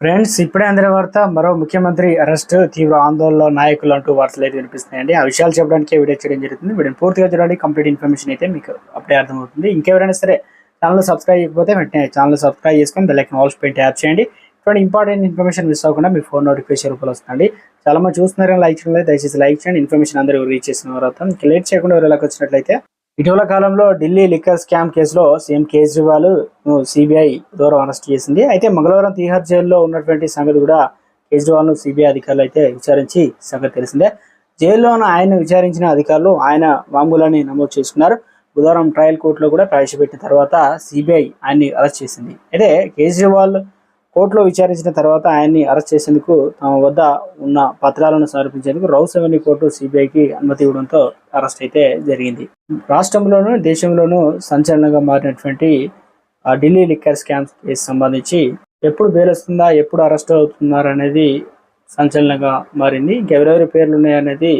Friends ఇప్పుడే అందిన వార్త మరో ముఖ్యమంత్రి అరెస్ట్ తీవ్ర ఆందోళన నాయకులు అంటూ వార్తలు అయితే వినిపిస్తున్నాయండి. ఆ విషయాలు చెప్పడానికి వీడియో చేయడం జరుగుతుంది. వీడియోని పూర్తిగా చూడండి. కంప్లీట్ ఇన్ఫర్మేషన్ అయితే మీకు అప్పుడే అర్థమవుతుంది. ఇంకెవరైనా సరే ఛానల్ సబ్స్క్రైబ్ చేయకపోతే వెంటనే ఛానల్ సబ్స్క్రైబ్ చేసుకొని బెల్లైకన్ ఆల్స్ పెట్టి ట్యాప్ చేయండి. ఇటువంటి ఇంపార్టెంట్ ఇన్ఫర్మేషన్ మిస్ అవ్వకుండా మీ ఫోన్ నోటిఫికేషన్ రూపంలో వస్తుంది చాలా మంది చూస్తున్నారని లైక్ చేయలేదు దయచేసి లైక్ చేయండి. ఇన్ఫర్మేషన్ అందరూ రీచ్ చేసిన తర్వాత లేట్ చేయకుండా ఎవరికి వచ్చినట్లయితే ఇటీవల కాలంలో ఢిల్లీ లిక్కర్ స్కామ్ కేసులో సీఎం కేజ్రీవాల్ సిబిఐ ద్వారా అరెస్ట్ చేసింది. అయితే మంగళవారం తీహార్ జైల్లో ఉన్నటువంటి సంగతి కూడా కేజ్రీవాల్ను సిబిఐ అధికారులు అయితే విచారించి సంగతి తెలిసిందే. జైల్లోను ఆయన విచారించిన అధికారులు ఆయన వాంగులని నమోదు చేసుకున్నారు. బుధవారం ట్రయల్ కోర్టులో కూడా ప్రవేశపెట్టిన తర్వాత సిబిఐ ఆయన్ని అరెస్ట్ చేసింది. అయితే కేజ్రీవాల్ కోర్టులో విచారించిన తర్వాత ఆయన్ని అరెస్ట్ చేసేందుకు తమ వద్ద ఉన్న పత్రాలను సమర్పించేందుకు రౌస్ అవెన్యూ కోర్టు సిబిఐకి అనుమతి ఇవ్వడంతో అరెస్ట్ అయితే జరిగింది. రాష్ట్రంలోనూ దేశంలోనూ సంచలనంగా మారినటువంటి ఆ ఢిల్లీ లిక్కర్ స్కామ్ కేసు సంబంధించి ఎప్పుడు బెయిల్ వస్తుందా ఎప్పుడు అరెస్ట్ అవుతున్నారు అనేది సంచలనంగా మారింది. ఇంకెవరెవరి పేర్లు ఉన్నాయనేది